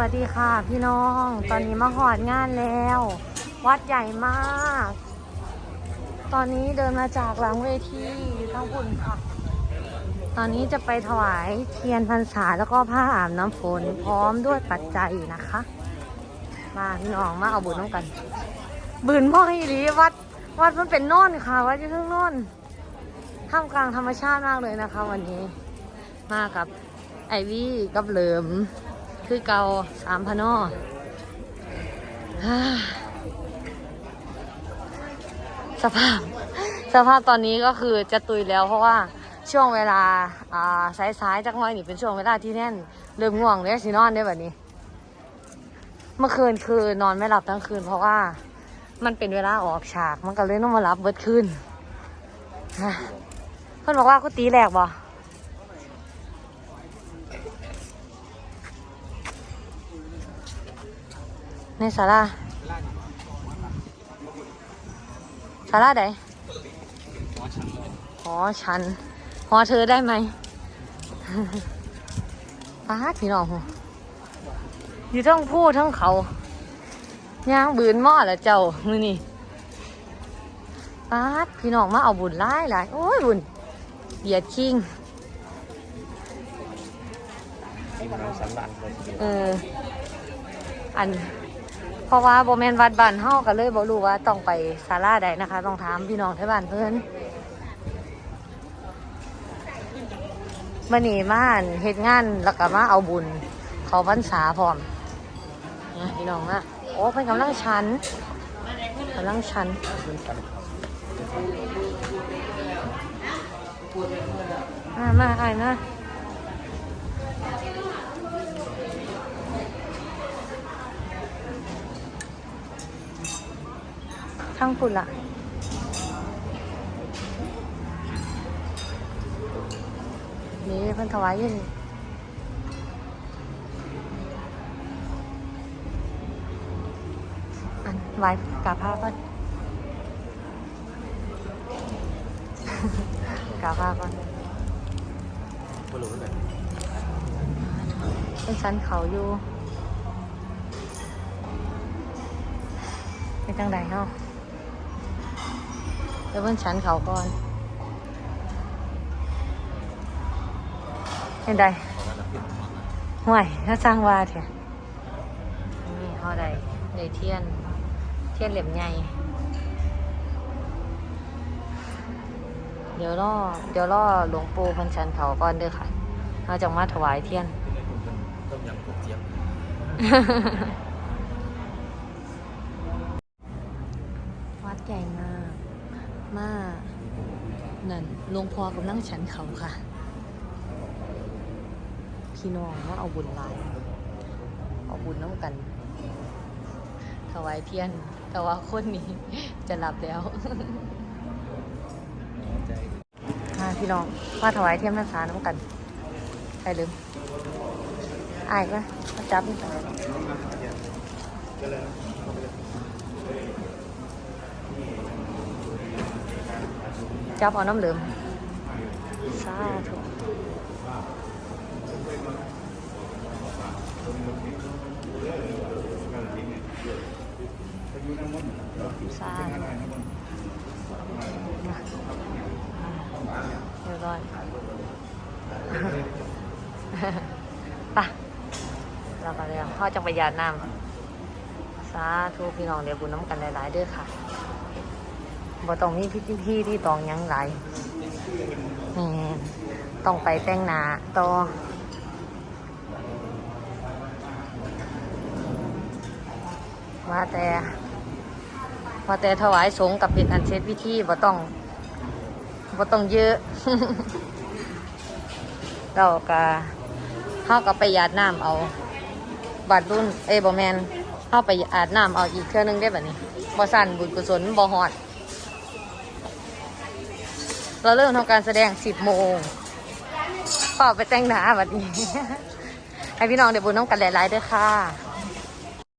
วัสดีค่ะพี่น้อง ตอนนี้มาหอดงานแล้ว วัดใหญ่มาก ตอนนี้เดินมาจากหลังเวทีอยู่ข้างบนค่ะ ตอนนี้จะไปถวายเทียนพรรษาแล้วก็ผ้าอาบน้ำฝนพร้อมด้วยปัจจัยนะคะ มาพี่น้องมาเอาบุญน้องกัน บืนพ่อให้ดีวัดวัดมันเป็นโน่นค่ะวัดอยู่ข้างโน่นท่ามกลางธรรมชาติมากเลยนะคะ วันนี้ มากับไอวี่กับเหลิม คือเกาสามพนอสภาพ สภาพตอนนี้ก็คือจะตุยแล้วเพราะว่าช่วงเวลาอ่าสายๆจักน้อยนี่เป็นช่วงเวลาที่แน่น เริ่มง่วงเลยสินอนได้แบบนี้ เมื่อคืนคือนอนไม่หลับทั้งคืน เพราะว่ามันเป็นเวลาออกฉากมันก็เลยต้องมารับเบิดคืนฮ่าเพื่อนบอกว่ากูตีแหลกบ่ ในศาลาศาลาใดหอฉันหอเธอได้ไหมป้าพี่น้องอยู่ทั้งผู้ทั้งเขาย่างบืนหม้อละเจ้ามือนี่ป้าพี่น้องมาเอาบุญไล่หลายโอ้ยบุญเบียดคิงเอออัน เพราะว่าโบแมนวัดบ้านเฮาก็เลยบ่รู้ว่าต้องไปศาลาใดนะคะ ต้องถามพี่น้องที่บ้านเพื่อนมื่อนี้มานเฮ็ดงานแล้วก็มาเอาบุญเขาพรรษาพร้อมนะพี่น้องนะโอ้เพิ่นกำลังชันกำลังชันมามาไอ้ายนะ ทั้งฝุ่นละนี่เพิ่นถวายอยินอันไหว้กราบพระก่อนกราบพระก่อนไม่รู้เลยเป็นชั้นเขาอยู่เป็นจังใดเนาะเดี๋ยวเป็นชั้นเขาก่อนเป็นใดห่วยถ้าสร้างว่าเถอะนี่เขาใดในเทียน เทียนเหลี่ยมใหญ่เดี๋ยวรอเดี๋ยวรอหลวงปู่เพันชันเขาก่อนเด้อค่ะเราจะมาถวายเทียนต้มยำกบเจี๊ยบ วัดใหญ่มาก มาก นั่นหลวงพ่อกำลังฉันเขาค่ะ พี่น้องว่าเอาบุญหลายเอาบุญน้ำกัน ถวายเทียน แต่ว่าคนนี้จะหลับแล้วใจมาพี่น้องมาถวายเทียนพรรษาน้ำกันใครลืมอายก็มจับนี่ไป จับเอาน้ำเหลืมสาธุสาธุเรียบร้อยปะเราก็เลยพ่อจังไปยาน้ำสาธุพี่น้องเดี๋ยวบุญน้ำกันหลายๆเด้อค่ะ บ่ต้องมีพิธีที่ตองยังหลายนี่ต้องไปแต่งหน้าต่อว่าแต่ว่าแต่ถวายสงกับเป็นอันเช็ดพิธีบ่ต้องบ่ต้องเยอะเราก็เฮาก็ไปยาดน้ำเอา บาดรุ่นเอยบ่แมนเฮาไปอาดน้ำเอาอีกเทื่อนึงได้แบบนี้บ่สั่นบุญกุศลบ่ฮอด เราเริ่มทำการแสดง 10 โมงก็ไปแต่งหน้าบัดนี้ ให้พี่น้องเด้บุญน้องกันหลายๆด้วยค่ะ